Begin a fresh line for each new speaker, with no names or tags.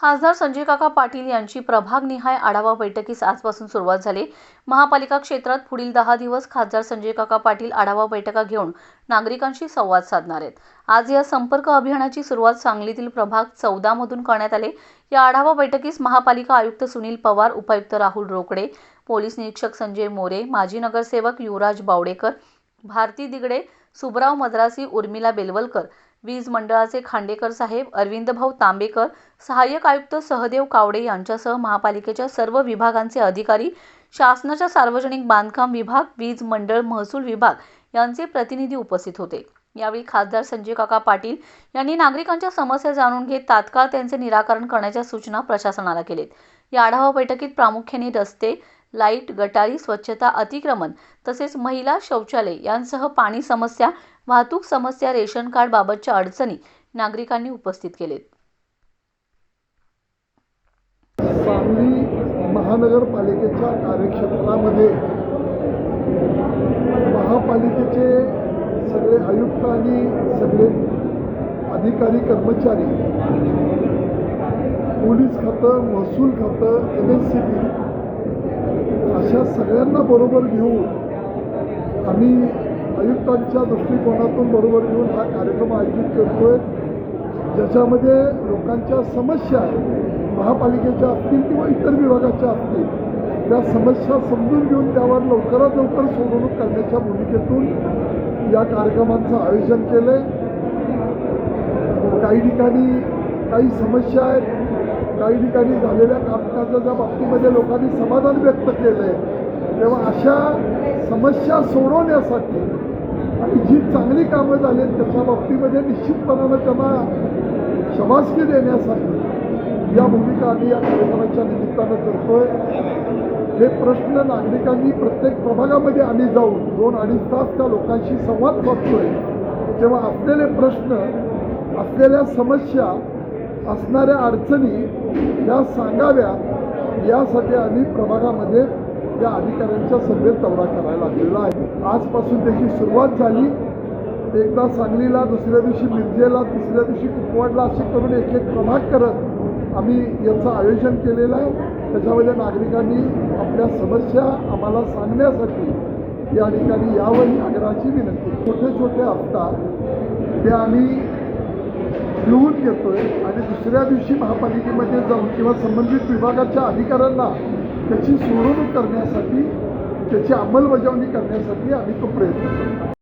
खासदार संजय काका पाटील यांची प्रभागनिहाय आढावा बैठकीस आजपासून सुरुवात झाली. महापालिका क्षेत्रात पुढील दहा दिवस खासदार संजय काका पाटील आढावा बैठका घेऊन नागरिकांशी संवाद साधणार आहेत. आज या संपर्क अभियानाची सुरुवात सांगलीतील प्रभाग चौदा मधून करण्यात आले. या आढावा बैठकीस महापालिका आयुक्त सुनील पवार उपायुक्त राहुल रोकडे पोलीस निरीक्षक संजय मोरे माजी नगरसेवक युवराज बावडेकर भारती दिगडे सुबराव मद्रासी उर्मिला बेलवलकर वीज मंडळाचे खांडेकर साहेब अरविंदभाऊ तांबेकर सहाय्यक आयुक्त सहदेव कावडे यांच्यासह महापालिकेच्या सर्व विभागांचे अधिकारी शासनाच्या सार्वजनिक बांधकाम विभाग वीज मंडळ महसूल विभाग यांचे प्रतिनिधी उपस्थित होते. यावेळी खासदार संजय काका पाटील यांनी नागरिकांच्या समस्या जाणून घेत तात्काळ त्यांचे निराकरण करण्याच्या सूचना प्रशासनाला केलेत. या आढावा बैठकीत प्रामुख्याने रस्ते लाइट गटारी स्वच्छता अतिक्रमण तसेच महिला शौचालय यांसह पाणी समस्या वाहतूक समस्या रेशन कार्ड बाबतच्या अडचणी नागरिकांनी उपस्थित केलेत.
सांगली महानगरपालिकेच्या कार्यक्षेत्रामध्ये महापालिकेचे सगळे आयुक्त आणि सगळे अधिकारी कर्मचारी पोलीस खातं महसूल खातं एम एस सी बी अशा सगळ्यांना बरोबर घेऊन आम्ही आयुक्तांच्या दृष्टिकोनातून बरोबर घेऊन हा कार्यक्रम आयोजित करतोय. ज्याच्यामध्ये लोकांच्या समस्या महापालिकेच्या असतील किंवा इतर विभागाच्या असतील त्या समस्या समजून घेऊन त्यावर लवकरात लवकर सोडवणूक करण्याच्या भूमिकेतून या कार्यक्रमांचं आयोजन केलं आहे काही ठिकाणी काही समस्या आहेत काही ठिकाणी झालेल्या कामकाजाच्या बाबतीमध्ये लोकांनी समाधान व्यक्त केलं आहे तेव्हा अशा समस्या सोडवण्यासाठी आणि जी चांगली कामं झाली आहेत त्याच्या बाबतीमध्ये निश्चितपणानं त्यांना शबासकी देण्यासाठी या भूमिका आम्ही या कार्यक्रमाच्या निमित्तानं करतोय. हे प्रश्न नागरिकांनी प्रत्येक प्रभागामध्ये आम्ही जाऊन दोन अडीच तास त्या लोकांशी संवाद साधतोय. तेव्हा असलेले प्रश्न असलेल्या समस्या असणाऱ्या अडचणी या सांगाव्या यासाठी आम्ही प्रभागामध्ये या अधिकाऱ्यांच्या सभेत दौरा करायला लागलेला आहे. आजपासून त्याची सुरुवात झाली. एकदा सांगलीला दुसऱ्या दिवशी मिरजेला तिसऱ्या दिवशी कुपवाडला असे करून एक एक प्रभाग करत आम्ही याचं आयोजन केलेलं आहे. त्याच्यामध्ये नागरिकांनी आपल्या समस्या आम्हाला सांगण्यासाठी या ठिकाणी यावं ही आग्रहाची विनंती छोटे छोटे असतात ते आम्ही लिहून घेतोय आणि दुसऱ्या दिवशी महापालिकेमध्ये जाऊन किंवा संबंधित विभागाच्या अधिकाऱ्यांना त्याची सोडवणूक करण्यासाठी त्याची अंमलबजावणी करण्यासाठी आम्ही तो प्रयत्न करतो